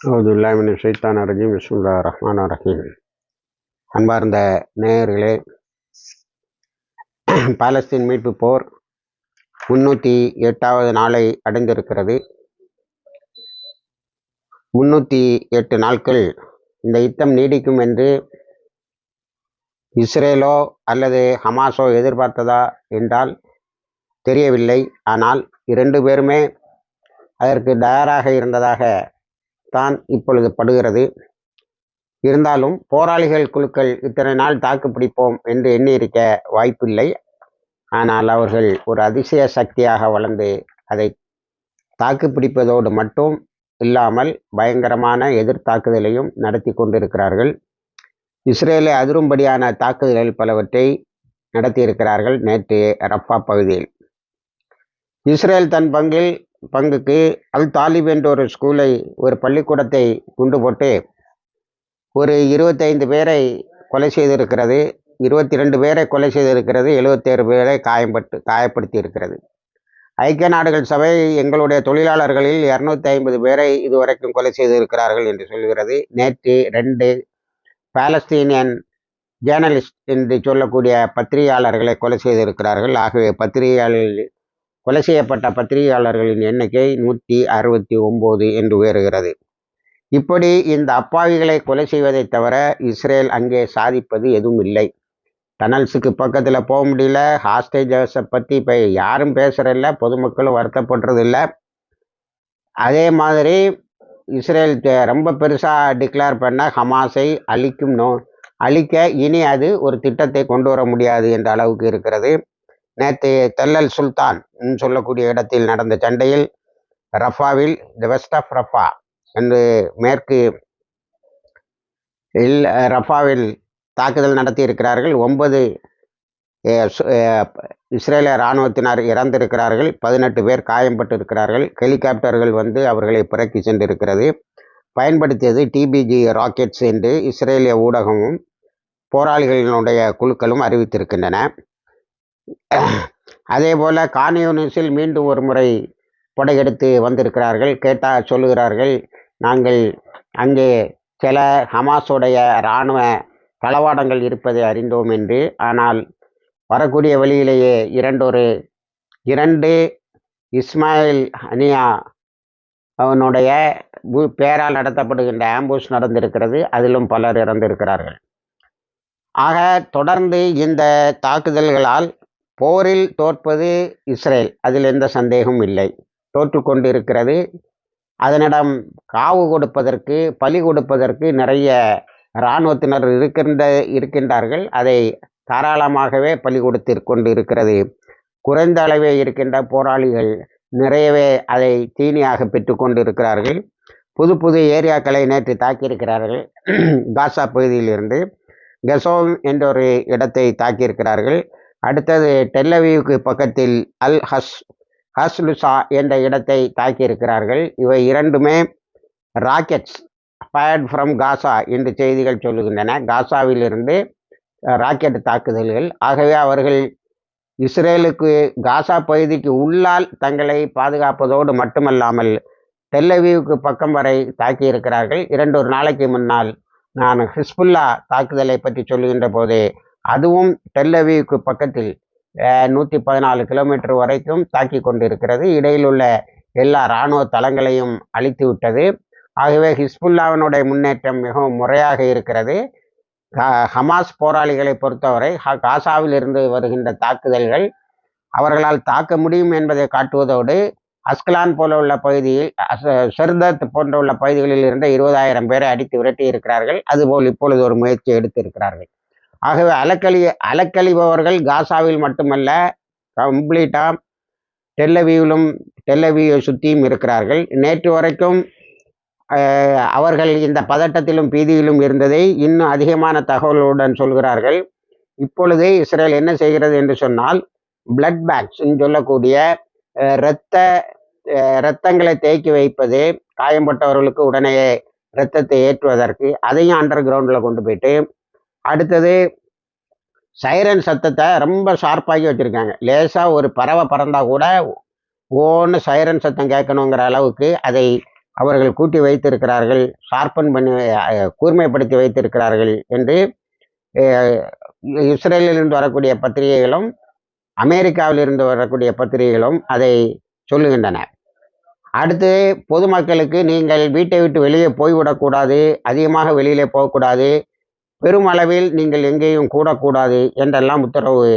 அவுதுல்லாமின் சைத்தான் அரஜிம் விஸ்முல்லா ரஹ்மான் ரஹீம். அன்பார்ந்த நேயர்களே பாலஸ்தீன் மீட்பு போர் முன்னூற்றி எட்டாவது நாளை அடைந்திருக்கிறது. முன்னூற்றி எட்டு நாட்கள் இந்த யுத்தம் நீடிக்கும் என்று இஸ்ரேலோ அல்லது ஹமாஸோ எதிர்பார்த்ததா என்றால் தெரியவில்லை. ஆனால் இரண்டு பேருமே அதற்கு தயாராக இருந்ததாக தான் இப்பொழுது படுகிறது. இருந்தாலும் போராளிகள் குழுக்கள் இத்தனை நாள் தாக்கு பிடிப்போம் என்று எண்ணியிருக்க வாய்ப்பில்லை. ஆனால் அவர்கள் ஒரு அதிசய சக்தியாக வளர்ந்து அதை தாக்கு பிடிப்பதோடு மட்டும் இல்லாமல் பயங்கரமான எதிர்த்தாக்குதலையும் நடத்தி கொண்டிருக்கிறார்கள். இஸ்ரேலை அதிரும்படியான தாக்குதல்கள் பலவற்றை நடத்தியிருக்கிறார்கள் நேற்று ரஃபா பகுதியில். இஸ்ரேல் தன் பங்கில் பங்குக்கு அல் தாலிப் என்ற ஒரு ஸ்கூலை ஒரு பள்ளிக்கூடத்தை குண்டு போட்டு ஒரு இருபத்தைந்து பேரை கொலை செய்திருக்கிறது. இருபத்தி ரெண்டு பேரை கொலை செய்திருக்கிறது. எழுபத்தேழு பேரை காயப்பட்டு காயப்படுத்தி இருக்கிறது ஐக்கிய நாடுகள் சபை எங்களுடைய தொழிலாளர்களில் இரநூத்தி ஐம்பது பேரை இதுவரைக்கும் கொலை செய்திருக்கிறார்கள் என்று சொல்கிறது. நேற்று ரெண்டு பாலஸ்தீனியன் ஜேர்னலிஸ்ட் என்று சொல்லக்கூடிய பத்திரிகையாளர்களை கொலை செய்திருக்கிறார்கள். ஆகவே பத்திரிகையாளர்கள் கொலை செய்யப்பட்ட பத்திரிகையாளர்களின் எண்ணிக்கை நூற்றி அறுபத்தி ஒம்பது என்று உயர்கிறது. இப்படி இந்த அப்பாவிகளை கொலை செய்வதை தவிர இஸ்ரேல் அங்கே சாதிப்பது எதுவும் இல்லை. டனல்ஸுக்கு பக்கத்தில் போக முடியல. ஹாஸ்டேஜஸை பற்றி இப்போ யாரும் பேசுகிறதில்ல பொதுமக்களும் வருத்தப்படுறதில்ல. அதே மாதிரி இஸ்ரேல் ரொம்ப பெருசாக டிக்ளேர் பண்ண ஹமாஸை அழிக்கும் நோ அழிக்க இனி அது ஒரு திட்டத்தை கொண்டு வர முடியாது என்ற அளவுக்கு இருக்கிறது. நேற்று தெல்லல் சுல்தான் சொல்லக்கூடிய இடத்தில் நடந்த சண்டையில் ரஃபாவில் த வெஸ்ட் ஆஃப் ரஃபா என்று மேற்கு ரஃபாவில் தாக்குதல் நடத்தி இருக்கிறார்கள். ஒன்பது இஸ்ரேலிய இராணுவத்தினர் இறந்திருக்கிறார்கள். பதினெட்டு பேர் காயம்பட்டு இருக்கிறார்கள் ஹெலிகாப்டர்கள் வந்து அவர்களை பிறக்கி சென்றிருக்கிறது. பயன்படுத்தியது டிபிஜி ராக்கெட்ஸ் என்று இஸ்ரேலிய ஊடகமும் போராளிகளினுடைய குழுக்களும் அறிவித்திருக்கின்றன. அதே போல் கான்யூனிஸில் மீண்டும் ஒரு முறை படையெடுத்து வந்திருக்கிறார்கள். கேட்டால் சொல்லுகிறார்கள் நாங்கள் அங்கே சில ஹமாஸுடைய இராணுவ தளவாடங்கள் இருப்பதை அறிந்தோம் என்று. ஆனால் வரக்கூடிய வழியிலேயே இரண்டொரு இரண்டு இஸ்மாயில் அனியா அவனுடைய பேரால் நடத்தப்படுகின்ற ஆம்புஷ் நடந்திருக்கிறது. அதிலும் பலர் இறந்திருக்கிறார்கள். ஆக தொடர்ந்து இந்த தாக்குதல்களால் போரில் தோற்பது இஸ்ரேல். அதில் எந்த சந்தேகமும் இல்லை. தோற்று கொண்டிருக்கிறது. அதனிடம் காவு கொடுப்பதற்கு பலி கொடுப்பதற்கு நிறைய இராணுவத்தினர் இருக்கின்ற இருக்கின்றார்கள். அதை தாராளமாகவே பலி கொடுத்து கொண்டு இருக்கிறது குறைந்த அளவே இருக்கின்ற போராளிகள் நிறையவே அதை தீனியாக பெற்றுக்கொண்டு இருக்கிறார்கள் புது புது ஏரியாக்களை நேற்று தாக்கியிருக்கிறார்கள். காசா பகுதியிலிருந்து கெசோம் என்ற ஒரு இடத்தை தாக்கியிருக்கிறார்கள். அடுத்தது டெல்லவியூக்கு பக்கத்தில் அல் ஹஸ் ஹஸ்லுசா என்ற இடத்தை தாக்கியிருக்கிறார்கள். இவை இரண்டுமே ராக்கெட்ஸ் ஃபயர்ட் ஃப்ரம் காசா என்று செய்திகள் சொல்லுகின்றன. காசாவிலிருந்து ராக்கெட் தாக்குதல்கள். ஆகவே அவர்கள் இஸ்ரேலுக்கு காசா பகுதிக்கு உள்ளால் தங்களை பாதுகாப்பதோடு மட்டுமல்லாமல் டெல்லவியூக்கு பக்கம் வரை தாக்கியிருக்கிறார்கள். இரண்டு ஒரு நாளைக்கு முன்னால் நான் ஹிஸ்புல்லா தாக்குதலை பற்றி சொல்லுகின்ற போதே அதுவும் டெல்லவிக்கு பக்கத்தில் நூற்றி பதினாலு கிலோமீட்டர் வரைக்கும் தாக்கி கொண்டிருக்கிறது. இடையில் உள்ள எல்லா இராணுவ தளங்களையும் அழித்து விட்டது. ஆகவே ஹிஸ்புல்லாவினுடைய முன்னேற்றம் மிகவும் முறையாக இருக்கிறது. ஹமாஸ் போராளிகளை பொறுத்தவரை காசாவில் இருந்து வருகின்ற தாக்குதல்கள் அவர்களால் தாக்க முடியும் என்பதை காட்டுவதோடு அஸ்கலான் போல உள்ள பகுதியில் செர்தத் போன்ற உள்ள பகுதிகளில் இருந்த இருபதாயிரம் பேரை அடித்து விரட்டி இருக்கிறார்கள் அதுபோல் இப்பொழுது ஒரு முயற்சி எடுத்து இருக்கிறார்கள் ஆகவே அலக்கழி அலக்கழிபவர்கள் காசாவில் மட்டுமல்ல கம்ப்ளீட்டாக டெல்லவியிலும் டெல்லவியை சுற்றியும் இருக்கிறார்கள். நேற்று வரைக்கும் அவர்கள் இந்த பதட்டத்திலும் பீதியிலும் இருந்ததை இன்னும் அதிகமான தகவலுடன் சொல்கிறார்கள். இப்பொழுதே இஸ்ரேல் என்ன செய்கிறது என்று சொன்னால் பிளட் பேக்ஸ்ன்னு சொல்லக்கூடிய இரத்த இரத்தங்களை தேக்கி வைப்பது காயம்பட்டவர்களுக்கு உடனே இரத்தத்தை ஏற்றுவதற்கு அதையும் அண்டர் கிரவுண்டில் கொண்டு போயிட்டு அடுத்தது சைரன் சத்தத்தை ரொம்ப ஷார்ப்பாகி வச்சுருக்காங்க. லேசாக ஒரு பறவை பறந்தால் கூட ஓன்னு சைரன் சத்தம் கேட்கணுங்கிற அளவுக்கு அதை அவர்கள் கூட்டி வைத்திருக்கிறார்கள் ஷார்பன் பண்ணி கூர்மைப்படுத்தி வைத்திருக்கிறார்கள் என்று இஸ்ரேலிலிருந்து வரக்கூடிய பத்திரிகைகளும் அமெரிக்காவிலிருந்து வரக்கூடிய பத்திரிகைகளும் அதை சொல்லுகின்றன. அடுத்து பொதுமக்களுக்கு நீங்கள் வீட்டை விட்டு வெளியே போய்விடக்கூடாது அதிகமாக வெளியிலே போகக்கூடாது பெருமளவில் நீங்கள் எங்கேயும் கூடக்கூடாது என்றெல்லாம் உத்தரவு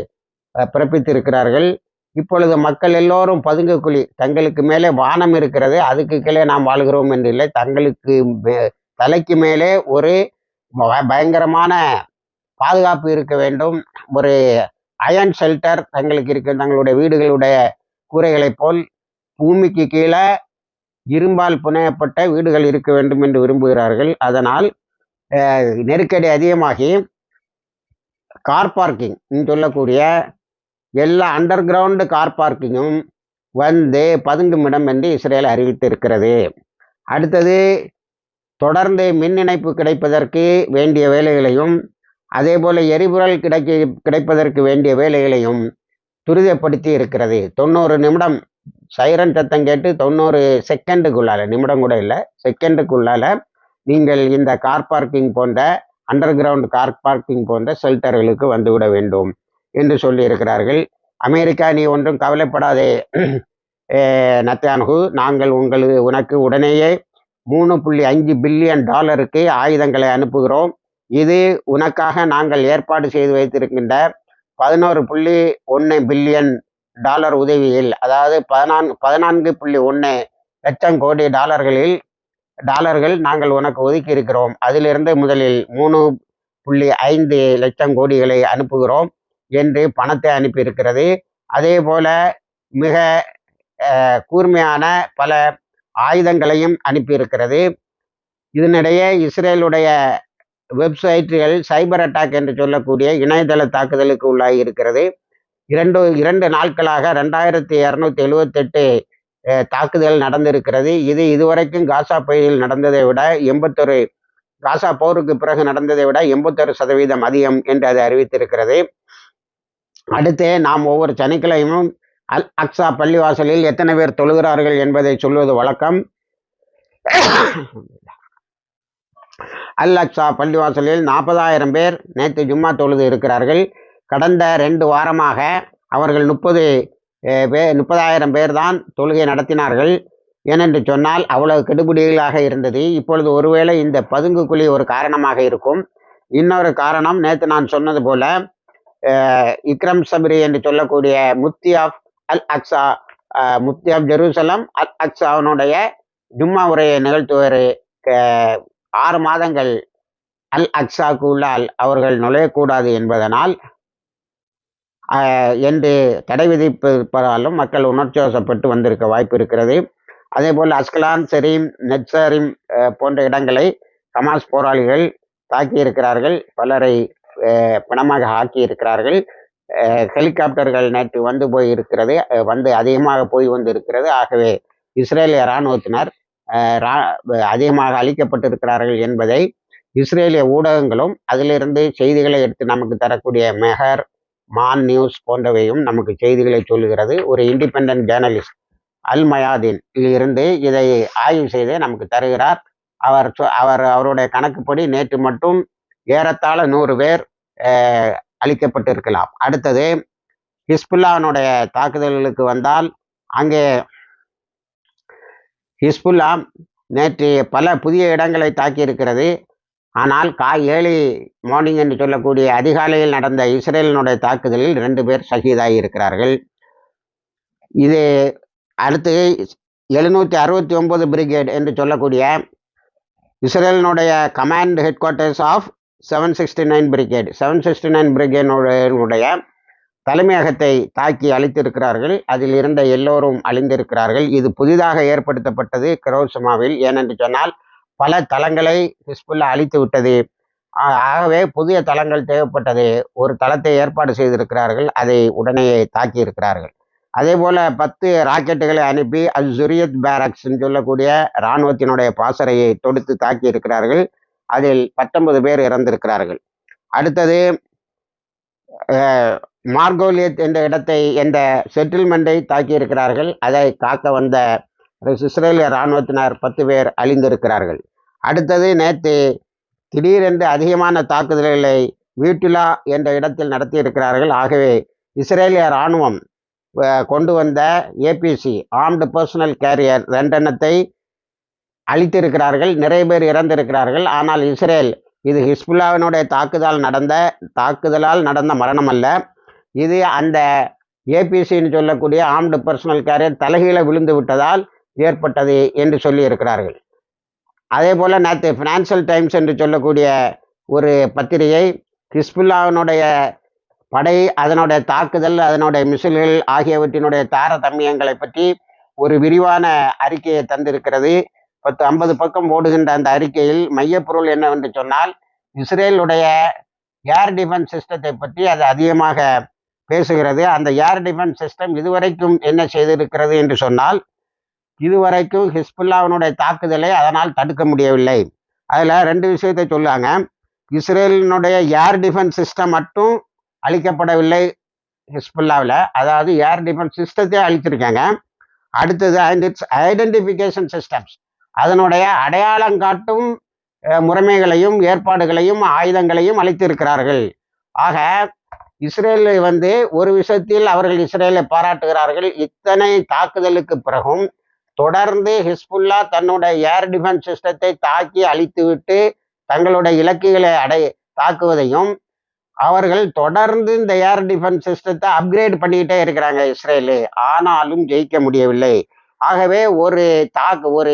பிறப்பித்திருக்கிறார்கள். இப்பொழுது மக்கள் எல்லோரும் பதுங்குக்குழி தங்களுக்கு மேலே வானம் இருக்கிறது அதுக்கு கீழே நாம் வாழ்கிறோம் என்று இல்லை. தங்களுக்கு தலைக்கு மேலே ஒரு பயங்கரமான பாதுகாப்பு இருக்க வேண்டும். ஒரு அயன் ஷெல்டர் தங்களுக்கு இருக்க தங்களுடைய வீடுகளுடைய கூரைகளைப் போல் பூமிக்கு கீழே இரும்பால் புனையப்பட்ட வீடுகள் இருக்க வேண்டும் என்று விரும்புகிறார்கள். அதனால் நெருக்கடி அதிகமாகி கார் பார்க்கிங் சொல்லக்கூடிய எல்லா அண்டர் கிரவுண்டு கார் பார்க்கிங்கும் வந்து பதுங்கும் இடம் என்று இஸ்ரேல் அறிவித்திருக்கிறது. அடுத்தது தொடர்ந்து மின் இணைப்பு கிடைப்பதற்கு வேண்டிய வேலைகளையும் அதே போல் எரிபொருள் கிடைக்க கிடைப்பதற்கு வேண்டிய வேலைகளையும் துரிதப்படுத்தி இருக்கிறது. தொண்ணூறு நிமிடம் சைரன் சத்தம் கேட்டு தொண்ணூறு செகண்டுக்குள்ளால நிமிடம் கூட இல்லை செகண்டுக்குள்ளால நீங்கள் இந்த கார் பார்க்கிங் போன்ற அண்டர் கிரவுண்ட் கார் பார்க்கிங் போன்ற ஷெல்டர்களுக்கு வந்துவிட வேண்டும் என்று சொல்லியிருக்கிறார்கள். அமெரிக்கா நீ ஒன்றும் கவலைப்படாதே. நத்தியானகு நாங்கள் உங்களுக்கு உனக்கு உடனேயே மூணு புள்ளி அஞ்சு பில்லியன் டாலருக்கு ஆயுதங்களை அனுப்புகிறோம். இது உனக்காக நாங்கள் ஏற்பாடு செய்து வைத்திருக்கின்ற பதினோரு புள்ளி ஒன்று பில்லியன் டாலர் உதவியில் அதாவது பதினான்கு பதினான்கு புள்ளி ஒன்று லட்சம் கோடி டாலர்களில் டாலர்கள் நாங்கள் உனக்கு ஒதுக்கி இருக்கிறோம் அதிலிருந்து முதலில் மூணு புள்ளி ஐந்து லட்சம் கோடிகளை அனுப்புகிறோம் என்று பணத்தை அனுப்பியிருக்கிறது. அதே போல மிக கூர்மையான பல ஆயுதங்களையும் அனுப்பியிருக்கிறது. இதனிடையே இஸ்ரேலுடைய வெப்சைட்டுகள் சைபர் அட்டாக் என்று சொல்லக்கூடிய இணையதள தாக்குதலுக்கு உள்ளாகி இருக்கிறது இரண்டு இரண்டு நாட்களாக ரெண்டாயிரத்தி இரநூத்தி எழுவத்தெட்டு தாக்குதல் நடந்திருக்கிறது. இது இதுவரைக்கும் காசா பகுதியில் நடந்ததை விட எண்பத்தொரு காசா போருக்கு பிறகு நடந்ததை விட எண்பத்தொரு சதவீதம் அதிகம் என்று அது அறிவித்திருக்கிறது. அடுத்து நாம் ஒவ்வொரு சனிக்கிழமையும் அல் அக்ஸா பள்ளிவாசலில் எத்தனை பேர் தொழுகிறார்கள் என்பதை சொல்வது வழக்கம். அல் அக்ஸா பள்ளிவாசலில் நாற்பதாயிரம் பேர் நேற்று ஜும்மா தொழுது இருக்கிறார்கள். கடந்த ரெண்டு வாரமாக அவர்கள் முப்பது பே முப்பதாயிரம் பேர் தான் தொழுகை நடத்தினார்கள். ஏனென்று சொன்னால் அவ்வளவு கெடுபிடிகளாக இருந்தது. இப்பொழுது ஒருவேளை இந்த பதுங்கு குழி ஒரு காரணமாக இருக்கும். இன்னொரு காரணம் நேற்று நான் சொன்னது போல இக்ரம் சபரி என்று சொல்லக்கூடிய முத்தி ஆஃப் அல் அக்ஸா முத்தி ஆஃப் ஜெருசலம் அல் அக்ஸாவினுடைய ஜும்மா உரையை நிகழ்த்துவர் க- ஆறு மாதங்கள் அல் அக்ஸாக்குள்ளால் அவர்கள் நுழையக்கூடாது என்பதனால் என்று தடை விதிப்பதாலும் மக்கள் உணர்ச்சி வசப்பட்டு வந்திருக்க வாய்ப்பு இருக்கிறது. அதே போல் அஸ்கலான் செரீம் நெட்சரிம் போன்ற இடங்களை ஹமாஸ் போராளிகள் தாக்கியிருக்கிறார்கள். பலரை பிணமாக ஆக்கி இருக்கிறார்கள் ஹெலிகாப்டர்கள் நேற்று வந்து போய் இருக்கிறது வந்து அதிகமாக போய் வந்து இருக்கிறது ஆகவே இஸ்ரேலிய இராணுவத்தினர் ரா- அதிகமாக அழிக்கப்பட்டிருக்கிறார்கள் என்பதை இஸ்ரேலிய ஊடகங்களும் அதிலிருந்து செய்திகளை எடுத்து நமக்கு தரக்கூடிய மெஹர் மான் நியூஸ் போன்றவையும் நமக்கு செய்திகளை சொல்லுகிறது. ஒரு இண்டிபெண்ட் ஜேர்னலிஸ்ட் அல் மயாதீன் இருந்து இதை ஆய்வு செய்து நமக்கு தருகிறார். அவர் அவர் அவருடைய கணக்குப்படி நேற்று மட்டும் ஏறத்தாழ நூறு பேர் அளிக்கப்பட்டிருக்கலாம். அடுத்தது ஹிஸ்புல்லாவினுடைய தாக்குதல்களுக்கு வந்தால் அங்கே ஹிஸ்புல்லா நேற்று பல புதிய இடங்களை தாக்கியிருக்கிறது. ஆனால் கா ஏழு மார்னிங் என்று சொல்லக்கூடிய அதிகாலையில் நடந்த இஸ்ரேலினுடைய தாக்குதலில் ரெண்டு பேர் ஷஹீதாகி இருக்கிறார்கள். இது அடுத்து எழுநூற்றி அறுபத்தி ஒன்பது பிரிகேட் என்று சொல்லக்கூடிய இஸ்ரேலினுடைய command headquarters of seven sixty nine brigade seven sixty nine பிரிகேனுடைய தலைமையகத்தை தாக்கி அழித்திருக்கிறார்கள். அதில் இருந்த எல்லோரும் அழிந்திருக்கிறார்கள். இது புதிதாக ஏற்படுத்தப்பட்டது கிரோசமாவில் ஏனென்று சொன்னால் பல தளங்களை ஹிஸ்புல்லா அழித்து விட்டது. ஆ- ஆகவே புதிய தளங்கள் தேவைப்பட்டது. ஒரு தளத்தை ஏற்பாடு செய்திருக்கிறார்கள். அதை உடனே தாக்கி இருக்கிறார்கள் அதே போல பத்து ராக்கெட்டுகளை அனுப்பி அல் ஜுரியத் பேரக்ஸ் சொல்லக்கூடிய இராணுவத்தினுடைய பாசறையை தொடுத்து தாக்கி இருக்கிறார்கள் அதில் பத்தொன்பது பேர் இறந்திருக்கிறார்கள். அடுத்தது மார்கோலியத் என்ற இடத்தை என்ற செட்டில்மெண்ட்டை தாக்கி இருக்கிறார்கள் அதை காக்க வந்த இஸ்ரேலிய இராணுவத்தினர் பத்து பேர் அழிந்திருக்கிறார்கள். அடுத்தது நேற்று திடீரென்று அதிகமான தாக்குதல்களை வீட்டிலா என்ற இடத்தில் நடத்தியிருக்கிறார்கள். ஆகவே இஸ்ரேலிய இராணுவம் கொண்டு வந்த ஏபிசி ஆர்ம்டு பர்சனல் கேரியர் ரெண்டெண்ணத்தை அழித்திருக்கிறார்கள். நிறைய பேர் இறந்திருக்கிறார்கள். ஆனால் இஸ்ரேல் இது ஹிஸ்புல்லாவினுடைய தாக்குதல் நடந்த தாக்குதலால் நடந்த மரணம் அல்ல இது அந்த ஏபிசின்னு சொல்லக்கூடிய ஆர்ம்டு பர்சனல் கேரியர் தலைகீழ விழுந்து விட்டதால் ஏற்பட்டது என்று சொல்லி இருக்கிறார்கள் அதே போல் நேற்று ஃபினான்சியல் டைம்ஸ் என்று சொல்லக்கூடிய ஒரு பத்திரிகை ஹிஸ்புல்லாவினுடைய படை அதனுடைய தாக்குதல் அதனுடைய மிசில்கள் ஆகியவற்றினுடைய தாரதமியங்களை பற்றி ஒரு விரிவான அறிக்கையை தந்திருக்கிறது. பத்து ஐம்பது பக்கம் ஓடுகின்ற அந்த அறிக்கையில் மையப்பொருள் என்னவென்று சொன்னால் இஸ்ரேலுடைய ஏர் டிஃபென்ஸ் சிஸ்டத்தை பற்றி அது அதிகமாக பேசுகிறது. அந்த ஏர் டிஃபென்ஸ் சிஸ்டம் இதுவரைக்கும் என்ன செய்திருக்கிறது என்று சொன்னால் இதுவரைக்கும் ஹிஸ்புல்லாவினுடைய தாக்குதலை அதனால் தடுக்க முடியவில்லை. அதில் ரெண்டு விஷயத்தை சொல்லுவாங்க. இஸ்ரேலினுடைய ஏர் டிஃபென்ஸ் சிஸ்டம் மட்டும் அழிக்கப்படவில்லை ஹிஸ்புல்லாவில் அதாவது ஏர் டிஃபென்ஸ் சிஸ்டத்தையே அழிச்சிருக்காங்க. அடுத்தது அண்ட் இட்ஸ் ஐடென்டிஃபிகேஷன் சிஸ்டம்ஸ். அதனுடைய அடையாளம் காட்டும் முறைமைகளையும் ஏற்பாடுகளையும் ஆயுதங்களையும் அளித்திருக்கிறார்கள். ஆக இஸ்ரேல் வந்து ஒரு விஷயத்தில் அவர்கள் இஸ்ரேலை பாராட்டுகிறார்கள். இத்தனை தாக்குதலுக்கு பிறகும் தொடர்ந்து ஹிஸ்புல்லா தன்னுடைய ஏர் டிஃபென்ஸ் சிஸ்டத்தை தாக்கி அழித்துவிட்டு தங்களுடைய இலக்குகளை அடை தாக்குவதையும் அவர்கள் தொடர்ந்து இந்த ஏர் டிஃபென்ஸ் சிஸ்டத்தை அப்கிரேட் பண்ணிக்கிட்டே இருக்கிறாங்க இஸ்ரேலு. ஆனாலும் ஜெயிக்க முடியவில்லை. ஆகவே ஒரு தாக்கு ஒரு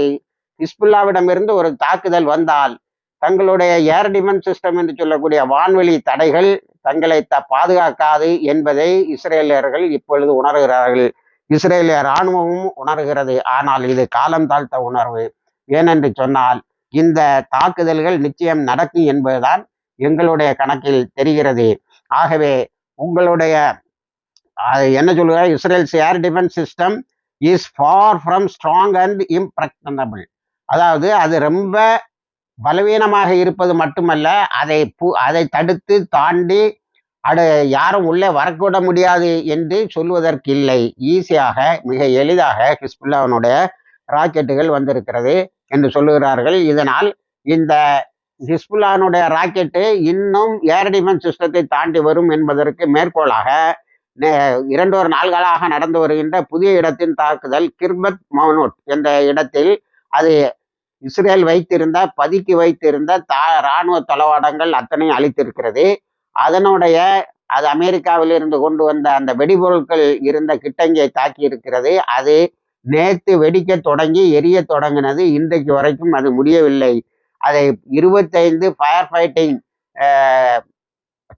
ஹிஸ்புல்லாவிடமிருந்து ஒரு தாக்குதல் வந்தால் தங்களுடைய ஏர் டிஃபென்ஸ் சிஸ்டம் என்று சொல்லக்கூடிய வான்வெளி தடைகள் தங்களை த பாதுகாக்காது என்பதை இஸ்ரேலியர்கள் இப்பொழுது உணர்கிறார்கள். இஸ்ரேலிய இராணுவமும் உணர்கிறது. ஆனால் இது காலம் தாழ்த்த உணர்வு. ஏனென்று சொன்னால் இந்த தாக்குதல்கள் நிச்சயம் நடக்கும் என்பதுதான் எங்களுடைய கணக்கில் தெரிகிறது. ஆகவே உங்களுடைய என்ன சொல்லுங்க Israel's air defence system is far from strong and impregnable அதாவது அது ரொம்ப பலவீனமாக இருப்பது மட்டுமல்ல அதை பு அதை தடுத்து தாண்டி அடு யாரும் உள்ளே வரக்கூட முடியாது என்று சொல்வதற்கில்லை ஈஸியாக மிக எளிதாக ஹிஸ்புல்லாவினுடைய ராக்கெட்டுகள் வந்திருக்கிறது என்று சொல்லுகிறார்கள். இதனால் இந்த ஹிஸ்புல்லானுடைய ராக்கெட்டு இன்னும் ஏர் டிஃபென்ஸ் சிஸ்டத்தை தாண்டி வரும் என்பதற்கு மேற்கோளாக நே- இரண்டு ஒரு நாள்களாக நடந்து வருகின்ற புதிய இடத்தின் தாக்குதல் கிர்பத் மௌனூட் என்ற இடத்தில் அது இஸ்ரேல் வைத்திருந்த பதுக்கி வைத்திருந்த தா இராணுவ தளவாடங்கள் அத்தனையும் அளித்திருக்கிறது. அதனுடைய அது அமெரிக்காவில் இருந்து கொண்டு வந்த அந்த வெடிபொருட்கள் இருந்த கிட்டங்கியை தாக்கி இருக்கிறது. அது நேத்து வெடிக்க தொடங்கி எரிய தொடங்கினது. இன்றைக்கு வரைக்கும் அது முடியவில்லை. அதை இருபத்தைந்து ஃபயர் ஃபைட்டிங்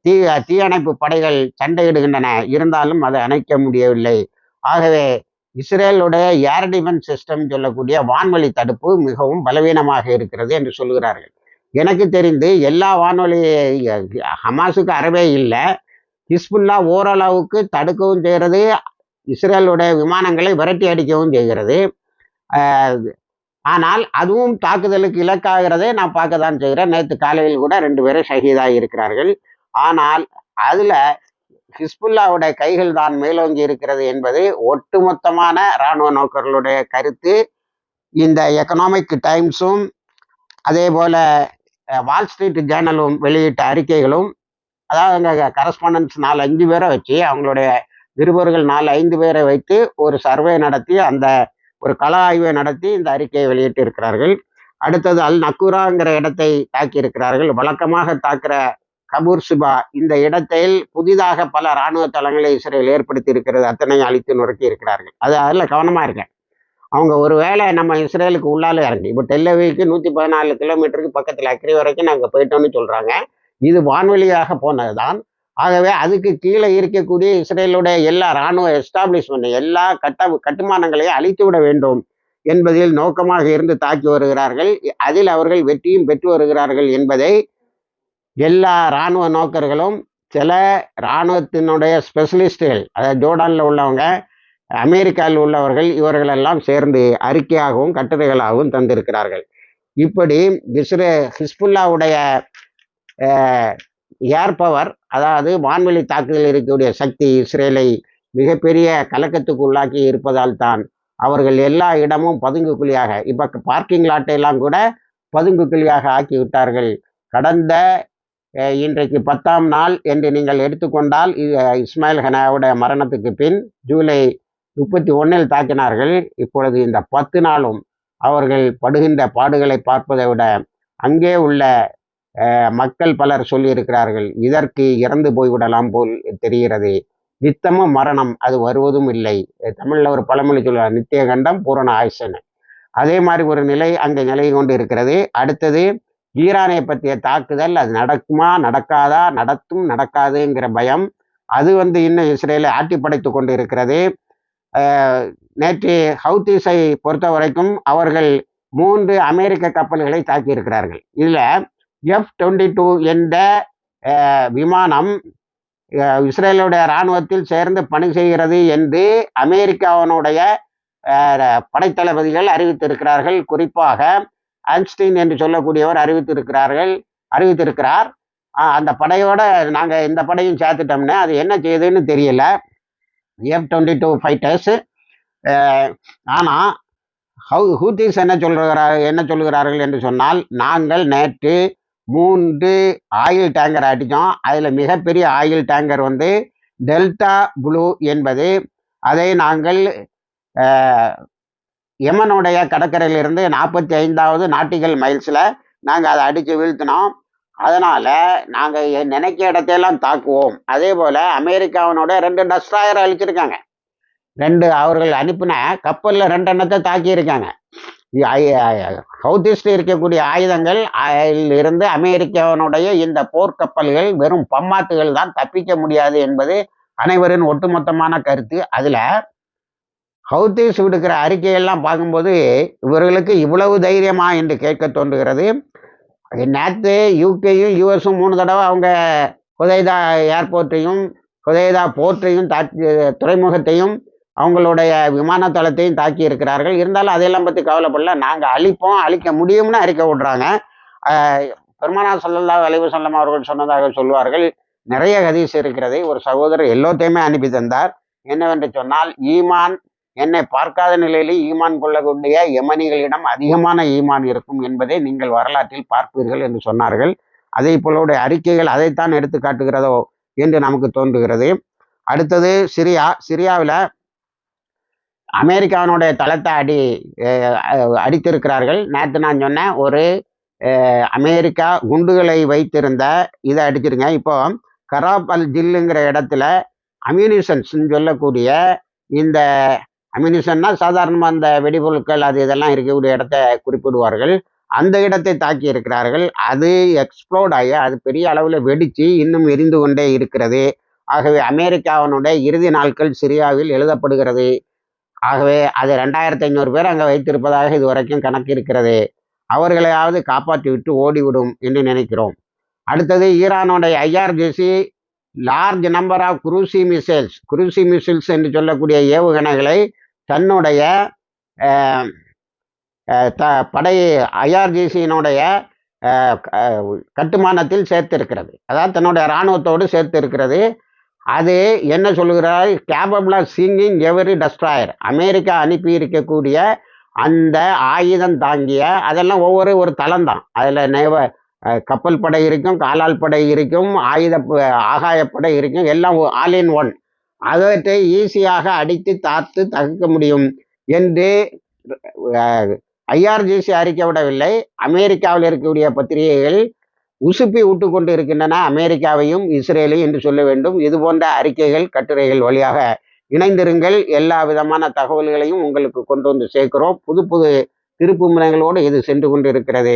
தீ தீயணைப்பு படைகள் சண்டையிடுகின்றன. இருந்தாலும் அதை அணைக்க முடியவில்லை. ஆகவே இஸ்ரேலுடைய ஏர் டிஃபென்ஸ் சிஸ்டம் சொல்லக்கூடிய வான்வழி தடுப்பு மிகவும் பலவீனமாக இருக்கிறது என்று சொல்கிறார்கள். எனக்கு தெரிந்து எல்லா வானொலி ஹமாஸுக்கு அறவே இல்லை. ஹிஸ்புல்லா ஓரளவுக்கு தடுக்கவும் செய்கிறது இஸ்ரேலுடைய விமானங்களை விரட்டி அடிக்கவும் செய்கிறது. ஆனால் அதுவும் தாக்குதலுக்கு இலக்காகிறதை நான் பார்க்க தான் செய்கிறேன். நேற்று காலையில் கூட ரெண்டு பேரும் ஷஹீதாக இருக்கிறார்கள். ஆனால் அதில் ஹிஸ்புல்லாவுடைய கைகள் தான் மேலோங்கி இருக்கிறது என்பது ஒட்டுமொத்தமான இராணுவ நோக்கர்களுடைய கருத்து. இந்த எக்கனாமிக் டைம்ஸும் அதே போல் வால் ஸ்ட்ரீட் ஜேர்னலும் வெளியிட்ட அறிக்கைகளும் அதாவது அங்கே கரஸ்பாண்டன்ஸ் நாலு அஞ்சு பேரை வச்சு அவங்களுடைய நிருபர்கள் நாலு ஐந்து பேரை வைத்து ஒரு சர்வே நடத்தி அந்த ஒரு கள ஆய்வை நடத்தி இந்த அறிக்கையை வெளியிட்டு இருக்கிறார்கள் அடுத்தது அல் நக்குராங்கிற இடத்தை தாக்கி இருக்கிறார்கள் வழக்கமாக தாக்குற கபூர் சுபா இந்த இடத்தில் புதிதாக பல இராணுவ தளங்களை இஸ்ரேல் ஏற்படுத்தி இருக்கிறது அத்தனையும் அழித்து நொறுக்கி இருக்கிறார்கள் அது அதில் கவனமாக இருக்கேன் அவங்க ஒரு வேளை நம்ம இஸ்ரேலுக்கு உள்ளால இறங்கி இப்போ டெல்லவிக்கு நூற்றி பதினாலு கிலோமீட்டருக்கு பக்கத்தில் அக்ரி வரைக்கும் நாங்கள் போயிட்டோம்னு சொல்கிறாங்க இது வான்வெளியாக போனது தான் ஆகவே அதுக்கு கீழே இருக்கக்கூடிய இஸ்ரேலுடைய எல்லா இராணுவ எஸ்டாப்ளிஷ்மெண்ட் எல்லா கட்ட கட்டுமானங்களையும் அழித்து விட வேண்டும் என்பதில் நோக்கமாக இருந்து தாக்கி வருகிறார்கள். அதில் அவர்கள் வெற்றியும் பெற்று வருகிறார்கள் என்பதை எல்லா இராணுவ நோக்கர்களும் சில இராணுவத்தினுடைய ஸ்பெஷலிஸ்டுகள் அதாவது ஜோர்டானில் உள்ளவங்க அமெரிக்காவில் உள்ளவர்கள் இவர்களெல்லாம் சேர்ந்து அறிக்கையாகவும் கட்டுரைகளாகவும் தந்திருக்கிறார்கள். இப்படி இஸ்ரே ஹிஸ்புல்லாவுடைய ஏர் பவர் அதாவது வான்வெளி தாக்குதல் இருக்கக்கூடிய சக்தி இஸ்ரேலை மிகப்பெரிய கலக்கத்துக்கு உள்ளாக்கி இருப்பதால் தான் அவர்கள் எல்லா இடமும் பதுங்கு குழியாக இப்போ பார்க்கிங் லாட்டையெல்லாம் கூட பதுங்கு குழியாக ஆக்கி விட்டார்கள் கடந்த இன்றைக்கு பத்தாம் நாள் என்று நீங்கள் எடுத்துக்கொண்டால் இஸ்மாயில் ஹனாவோட மரணத்துக்கு பின் ஜூலை முப்பத்தி ஒன்றில் தாக்கினார்கள். இப்பொழுது இந்த பத்து நாளும் அவர்கள் படுகின்ற பாடுகளை பார்ப்பதை விட அங்கே உள்ள மக்கள் பலர் சொல்லியிருக்கிறார்கள் இதற்கு இறந்து போய்விடலாம் போல் தெரிகிறது. நித்தமும் மரணம் அது வருவதும் இல்லை. தமிழில் ஒரு பழமொழி சொல்லுவார் நித்திய கண்டம் பூரண ஆயுஷன் அதே மாதிரி ஒரு நிலை அங்கே நிலை கொண்டு இருக்கிறது அடுத்தது ஈரானை பற்றிய தாக்குதல் அது நடக்குமா நடக்காதா நடத்தும் நடக்காதுங்கிற பயம் அது வந்து இன்னும் இஸ்ரேலை ஆட்டி படைத்து கொண்டு இருக்கிறது நேற்று ஹவுத்தீஸை பொறுத்த வரைக்கும் அவர்கள் மூன்று அமெரிக்க கப்பல்களை தாக்கியிருக்கிறார்கள். இதில் எஃப் டுவெண்ட்டி டூ என்ற விமானம் இஸ்ரேலுடைய இராணுவத்தில் சேர்ந்து பணி செய்கிறது என்று அமெரிக்காவினுடைய படைத்தளபதிகள் அறிவித்திருக்கிறார்கள். குறிப்பாக ஐன்ஸ்டீன் என்று சொல்லக்கூடியவர் அறிவித்திருக்கிறார்கள் அறிவித்திருக்கிறார். அந்த படையோட நாங்கள் இந்த படையும் சேர்த்துட்டோம்னா அது என்ன செய்யுதுன்னு தெரியல. எஃப் டுவெண்ட்டி டூ ஃபைட்டர்ஸ் ஆனால் ஹவு ஹூத்திஸ் என்ன சொல்கிறார் என்ன சொல்கிறார்கள் என்று சொன்னால் நாங்கள் நேற்று மூன்று ஆயில் டேங்கர் அடித்தோம் அதில் மிகப்பெரிய ஆயில் டேங்கர் வந்து டெல்டா ப்ளூ என்பது அதை நாங்கள் அஹ், யமனுடைய கடற்கரையிலிருந்து நாற்பத்தி ஐந்தாவது நாட்டிகள் மைல்ஸில் நாங்கள் அதை அடித்து வீழ்த்தினோம். அதனால் நாங்கள் நினைக்க இடத்தையெல்லாம் தாக்குவோம். அதே போல் அமெரிக்காவினோட ரெண்டு டஸ்ட்ராயரை அழிச்சிருக்காங்க. ரெண்டு அவர்கள் அனுப்பின கப்பலில் ரெண்டு எண்ணத்தை தாக்கியிருக்காங்க. ஹவுதிஸ்ட் இருக்கக்கூடிய ஆயுதங்கள் இருந்து அமெரிக்காவினுடைய இந்த போர்க்கப்பல்கள் வெறும் பம்மாத்துகள் தான் தப்பிக்க முடியாது என்பது அனைவரின் ஒட்டுமொத்தமான கருத்து. அதில் ஹவுத்தீஸ் விடுக்கிற அறிக்கையெல்லாம் பார்க்கும்போது இவர்களுக்கு இவ்வளவு தைரியமா என்று கேட்க தோன்றுகிறது. நேற்று யூகேயும் யூஎஸும் மூணு தடவை அவங்க ஹுதைதா ஏர்போர்ட்டையும் ஹுதைதா போர்ட்டையும் தாக்கி துறைமுகத்தையும் அவங்களுடைய விமான தளத்தையும் தாக்கி இருக்கிறார்கள். இருந்தாலும் அதையெல்லாம் பற்றி கவலைப்படல. நாங்கள் அழிப்போம் அழிக்க முடியும்னு அறிக்கை விடுறாங்க. பெருமானா சொல்லல்லா அலைவு சொல்லம் அவர்கள் சொன்னதாக சொல்வார்கள் நிறைய ஹதீஸ் இருக்கிறது ஒரு சகோதரர் எல்லோத்தையுமே அனுப்பி தந்தார். என்னவென்று சொன்னால் ஈமான் என்னை பார்க்காத நிலையிலே ஈமான் கொள்ளக்கூடிய யமனிகளிடம் அதிகமான ஈமான் இருக்கும் என்பதை நீங்கள் வரலாற்றில் பார்ப்பீர்கள் என்று சொன்னார்கள். அதே போலவுடைய அறிக்கைகள் அதைத்தான் எடுத்து காட்டுகிறதோ என்று நமக்கு தோன்றுகிறது. அடுத்தது சிரியா சிரியாவில் அமெரிக்காவினுடைய தளத்தை அடி அடித்திருக்கிறார்கள். நேற்று நான் சொன்னேன் ஒரு அமெரிக்கா குண்டுகளை வைத்திருந்த இதை அடிச்சிருங்க. இப்போ கராப் அல் ஜில்லுங்கிற இடத்துல அம்யூனிஷன்ஸ்ன்னு சொல்லக்கூடிய இந்த அம்யூனிஷன்னா சாதாரணமாக அந்த வெடிபொருட்கள் அது இதெல்லாம் இருக்கக்கூடிய இடத்த குறிப்பிடுவார்கள். அந்த இடத்தை தாக்கி இருக்கிறார்கள். அது எக்ஸ்ப்ளோர்ட் ஆகி அது பெரிய அளவில் வெடித்து இன்னும் எரிந்து கொண்டே இருக்கிறது. ஆகவே அமெரிக்காவினுடைய இறுதி நாட்கள் சிரியாவில் எழுதப்படுகிறது. ஆகவே அது ரெண்டாயிரத்தி ஐநூறு பேர் அங்கே வைத்திருப்பதாக இது வரைக்கும் கணக்கு இருக்கிறது. அவர்களையாவது காப்பாற்றி விட்டு ஓடிவிடும் என்று நினைக்கிறோம். அடுத்தது ஈரானுடைய IRGC large number of cruise missiles cruise missiles என்று சொல்லக்கூடிய ஏவுகணைகளை தன்னுடைய த படை ஐஆர்ஜிசியினுடைய கட்டுமானத்தில் சேர்த்திருக்கிறது. அதாவது தன்னுடைய இராணுவத்தோடு சேர்த்திருக்கிறது. அது என்ன சொல்கிறார் capable of sinking every destroyer America அனுப்பி இருக்கக்கூடிய அந்த ஆயுதம் தாங்கிய அதெல்லாம் ஒவ்வொரு ஒரு தளம் தான். அதில் நேவ கப்பல் படை இருக்கும் காலால் படை இருக்கும் ஆயுத ஆகாயப்படை இருக்கும் எல்லாம் ஆல் இன் ஒன் அவற்றை ஈஸியாக அடித்து தாத்து தகுக்க முடியும் என்று ஐஆர்ஜிசி அறிக்கை விடவில்லை. அமெரிக்காவில் இருக்கக்கூடிய பத்திரிகைகள் உசுப்பி விட்டு கொண்டு இருக்கின்றன அமெரிக்காவையும் இஸ்ரேலையும் என்று சொல்ல வேண்டும். இது போன்ற அறிக்கைகள் கட்டுரைகள் வழியாக இணைந்திருங்கள். எல்லா விதமான தகவல்களையும் உங்களுக்கு கொண்டு வந்து சேர்க்கிறோம். புது புது திருப்பு முனைகளோடு இது சென்று கொண்டு இருக்கிறது